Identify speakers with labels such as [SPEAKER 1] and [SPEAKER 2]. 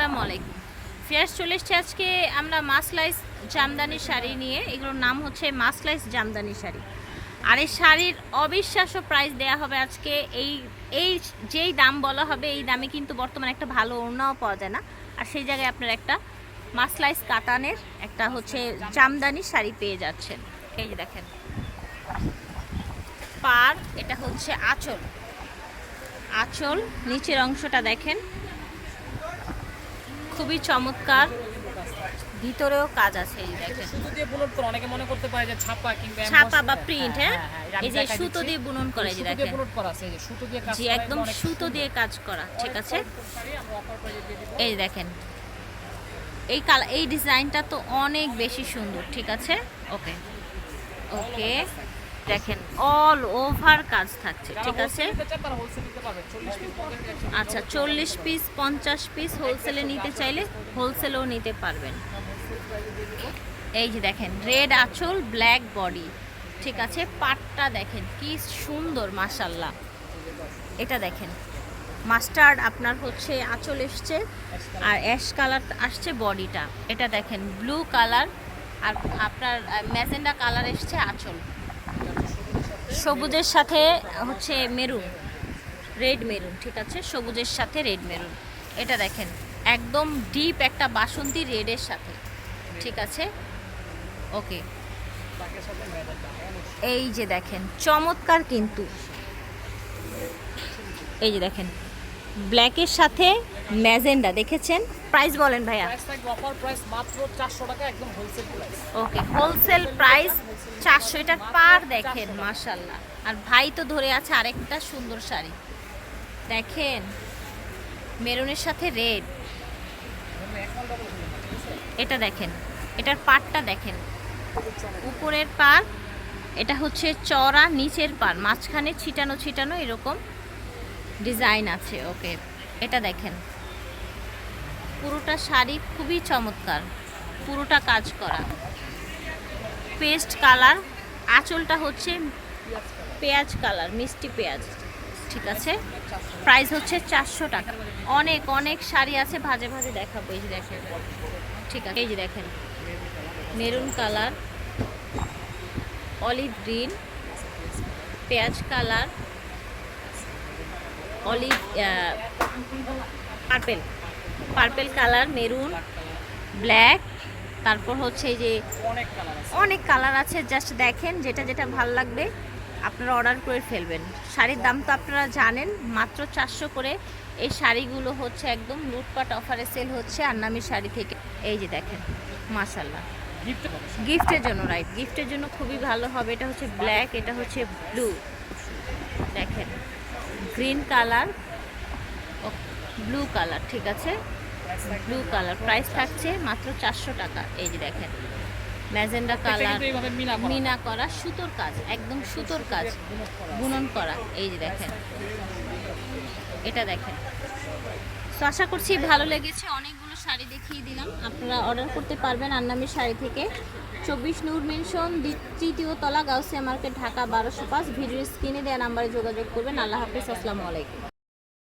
[SPEAKER 1] আসসালামু আলাইকুম। ফিয়ার্স চলে এসছে আজকে আমরা মাসলাইস জামদানি শাড়ি নিয়ে। এগুলোর নাম হচ্ছে মাসলাইস জামদানি শাড়ি। আর এই শাড়ির অবিশ্বাস্য প্রাইস দেয়া হবে আজকে। এই এই যেই দাম বলা হবে, এই দামে কিন্তু বর্তমানে একটা ভালো ওড়নাও পাওয়া যায় না। আর সেই জায়গায় আপনার একটা মাসলাইস কাতানের একটা হচ্ছে জামদানি শাড়ি পেয়ে যাচ্ছেন। এই যে দেখেন। পার, এটা হচ্ছে আঁচল। আঁচল, নিচের অংশটা দেখেন। খুবই চমৎকার। ভিতরেও কাজ আছে এই দেখেন।
[SPEAKER 2] সুতো দিয়ে বুনন তো অনেকে মনে করতে পারে যে ছাপা কিংবা
[SPEAKER 1] ছাপা বা প্রিন্ট হ্যাঁ এই যে সুতো দিয়ে বুনন করা যে দেখেন।
[SPEAKER 2] বুনন করা আছে এই যে সুতো দিয়ে কাজ
[SPEAKER 1] জি একদম সুতো দিয়ে কাজ করা ঠিক আছে। এই দেখেন। এই কালার এই ডিজাইনটা তো অনেক বেশি সুন্দর ঠিক আছে? ওকে। ওকে। দেখেন অল ওভার কাজ থাকছে ঠিক আছে?
[SPEAKER 2] wholesale নিতে চান তারা wholesale নিতে পারবে। 40 piece পঞ্চাশ piece একশো
[SPEAKER 1] আচ্ছা চল্লিশ পিস পঞ্চাশ পিস হোলসেলে নিতে চাইলে হোলসেলেও নিতে পারবেন। এই যে দেখেন রেড আঁচল ব্ল্যাক বডি ঠিক আছে? পাটটা দেখেন কি সুন্দর মাশাল্লাহ এটা দেখেন মাস্টার্ড আপনার হচ্ছে আঁচল এসছে আর অ্যাশ কালার আসছে বডিটা এটা দেখেন ব্লু কালার আর আপনার ম্যাজেন্ডা কালার এসছে আঁচল। সবুজের সাথে হচ্ছে মেরুন রেড মেরুন ঠিক আছে? সবুজের সাথে রেড মেরুন। এটা দেখেন একদম ডিপ একটা বাসন্তী রেডের সাথে ঠিক আছে? ওকে। এই যে দেখেন চমৎকার কিন্তু। এই যে দেখেন ব্ল্যাকের সাথে ম্যাজেন্ডা দেখেছেন? প্রাইস বলেন ভাইয়া।
[SPEAKER 2] প্রাইস থাকবে অফার প্রাইস মাত্র 400 টাকা একদম wholesale price
[SPEAKER 1] okay wholesale price চারশো এটার পার দেখেন মাশাল্লাহ আর ভাই তো ধরে আছে আরেকটা সুন্দর শাড়ি। দেখেন, মেরুনের সাথে রেড এটা দেখেন, এটার পাটটা দেখেন। উপরের পার এটা হচ্ছে চড়া নিচের পার মাঝখানে ছিটানো ছিটানো এরকম ডিজাইন আছে, ওকে। এটা দেখেন। পুরোটা শাড়ি খুবই চমৎকার। পুরোটা কাজ করা। পেস্ট কালার, আঁচলটা হচ্ছে পেঁয়াজ কালার, মিষ্টি পেঁয়াজ। ঠিক আছে? প্রাইস হচ্ছে চারশো টাকা। অনেক অনেক শাড়ি আছে, ভাজে ভাজে দেখাবো। এই যে দেখেন। ঠিক আছে? এই যে দেখেন। মেরুন কালার অলিভ গ্রিন পেঁয়াজ colour olive purple purple colour, maroon black তারপর হচ্ছে এই যে
[SPEAKER 2] অনেক কালার আছে।
[SPEAKER 1] জাস্ট দেখেন যেটা যেটা ভালো লাগবে আপনারা অর্ডার করে ফেলবেন। শাড়ির দাম তো আপনারা জানেন মাত্র চারশো করে। এই শাড়িগুলো হচ্ছে একদম লুটপাট অফারে সেল হচ্ছে আন্নামি শাড়ি থেকে। এই যে দেখেন মাশাল্লাহ
[SPEAKER 2] গিফট
[SPEAKER 1] গিফটের জন্য রাইট গিফটের জন্য খুবই ভালো হবে এটা হচ্ছে ব্ল্যাক এটা হচ্ছে ব্লু দেখেন গ্রিন কালার ব্লু কালার ঠিক আছে? ব্লু কালার প্রাইস থাকছে মাত্র চারশো টাকা। এই যে দেখেন ম্যাজেন্ডা কালার
[SPEAKER 2] মিনা করা।
[SPEAKER 1] সুতোর কাজ একদম সুতোর কাজ বুনন করা। এই যে দেখেন এটা দেখেন। তো আশা করছি ভালো লেগেছে অনেকগুলো শাড়ি দেখিয়ে দিলাম। আপনারা অর্ডার করতে পারবেন আন্নামি শাড়ি থেকে। চব্বিশ নূর মেনশন তৃতীয় তলা গাউসিয়া মার্কেট ঢাকা বারোশো পাঁচ। ভিডিও স্ক্রিনে দেওয়া নাম্বারে যোগাযোগ করবেন। আল্লাহ হাফিজ আসসালামু আলাইকুম।